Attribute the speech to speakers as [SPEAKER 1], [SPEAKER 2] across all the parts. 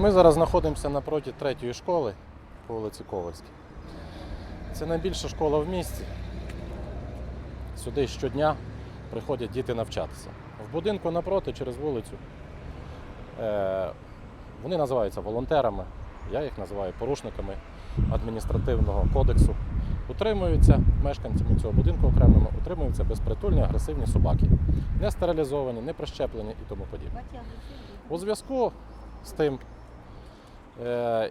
[SPEAKER 1] Ми зараз знаходимося напроти третьої школи по вулиці Ковальській. Це найбільша школа в місті. Сюди щодня приходять діти навчатися. В будинку напроти, через вулицю, е, вони називаються волонтерами, я їх називаю порушниками адміністративного кодексу. Утримуються мешканцями цього будинку окремими, утримуються безпритульні агресивні собаки, не стерилізовані, не прищеплені і тому подібне. У зв'язку з тим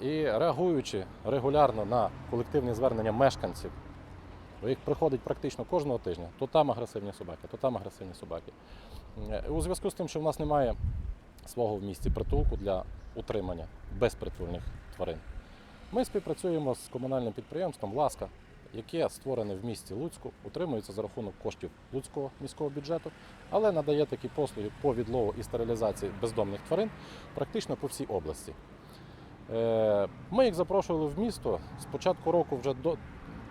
[SPEAKER 1] і реагуючи регулярно на колективні звернення мешканців, бо їх приходить практично кожного тижня, то там агресивні собаки, то там агресивні собаки. Е, У зв'язку з тим, що в нас немає свого в місті притулку для утримання безпритульних тварин, ми співпрацюємо з комунальним підприємством Ласка, яке створене в місті Луцьку, утримується за рахунок коштів Луцького міського бюджету, але надає такі послуги по відлову і стерилізації бездомних тварин практично по всій області. Е, Ми їх запрошували в місто з початку року вже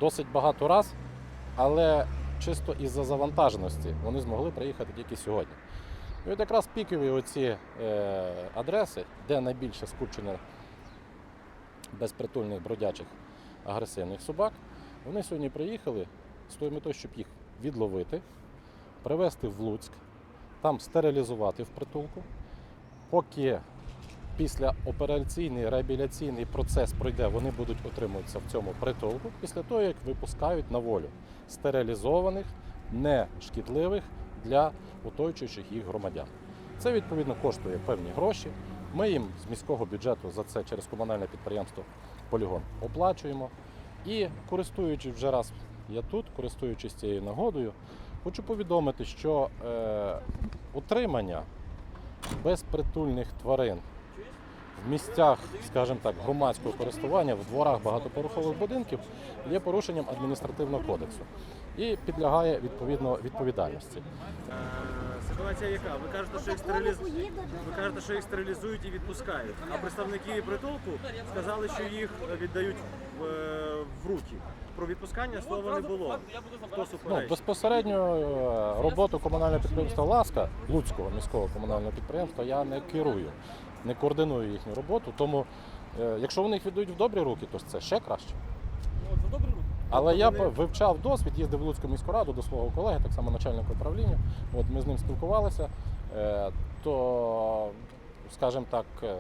[SPEAKER 1] досить багато раз, але чисто із-за завантаженості вони змогли приїхати тільки сьогодні. І от якраз пікові оці е, адреси, де найбільше скупчення безпритульних бродячих агресивних собак, вони сьогодні приїхали з тою метою, щоб їх відловити, привезти в Луцьк, там стерилізувати в притулку. Поки після операційний реабілітаційний процес пройде, вони будуть утримуватися в цьому притулку після того, як випускають на волю стерилізованих, не шкідливих для оточуючих їх громадян. Це відповідно коштує певні гроші. Ми їм з міського бюджету за це через комунальне підприємство Полігон оплачуємо. І користуючись вже раз я тут, користуючись цією нагодою, хочу повідомити, що е, утримання безпритульних тварин в місцях, скажімо так, громадського користування в дворах багатоповерхових будинків є порушенням адміністративного кодексу і підлягає відповідно відповідальності.
[SPEAKER 2] Е, Ситуація яка? Ви кажете, що їх стериліз... ви кажете, що їх стерилізують і відпускають. А представники притулку сказали, що їх віддають в, е, в руки. Про відпускання слова не було. Хто
[SPEAKER 1] Ну, безпосередньо е, роботу комунального підприємства Ласка, Луцького міського комунального підприємства, я не керую, не координую їхню роботу. Тому, е, якщо вони їх віддають в добрі руки, то це ще краще. Але я
[SPEAKER 2] вони-
[SPEAKER 1] вивчав досвід, їздив в Луцьку міську раду до свого колеги, так само начальника управління. От ми з ним спілкувалися. Е, То, скажімо так, е,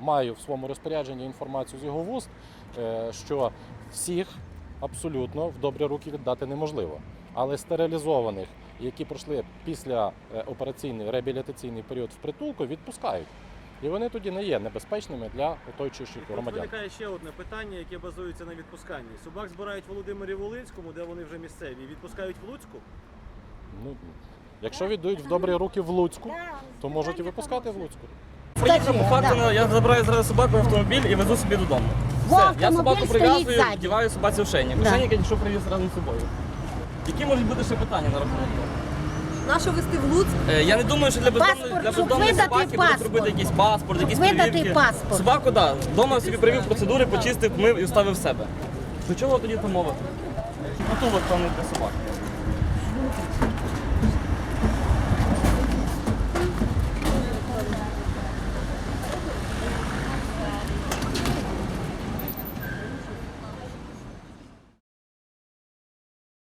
[SPEAKER 1] маю в своєму розпорядженні інформацію з його вуст, що всіх абсолютно в добрі руки віддати неможливо. Але стерилізованих, які пройшли після е, операційний реабілітаційний період в притулку, відпускають. І вони тоді не є небезпечними для оточуючих громадян.
[SPEAKER 2] виникає ще одне питання, яке базується на відпусканні. Собак збирають в Володимирі Волинському, де вони вже місцеві, відпускають в Луцьку.
[SPEAKER 1] Ну, якщо віддають в добрі руки в Луцьку, то можуть і випускати в Луцьку.
[SPEAKER 3] По факту, я забираю зараз собаку в автомобіль і везу собі додому. Все, я собаку прив'язую, вдіваю собаці в шейник.
[SPEAKER 4] Да.
[SPEAKER 3] Шейник я нічого привіз разом з собою. Які можуть бути ще питання на рахунок?
[SPEAKER 5] Нащо вести в Луцьк?
[SPEAKER 3] Е, Я не думаю, що для бездомної,
[SPEAKER 4] Паспорт,
[SPEAKER 3] для
[SPEAKER 4] щоб
[SPEAKER 3] бездомної
[SPEAKER 4] видати
[SPEAKER 3] собаки будуть
[SPEAKER 4] паспорт.
[SPEAKER 3] робити якийсь паспорт, якісь
[SPEAKER 4] видати
[SPEAKER 3] перевірки.
[SPEAKER 4] паспорт.
[SPEAKER 3] Собаку, так. Да, вдома собі привів процедури, почистив, мив і вставив в себе. До чого тоді там мова? Притулок там не для собак.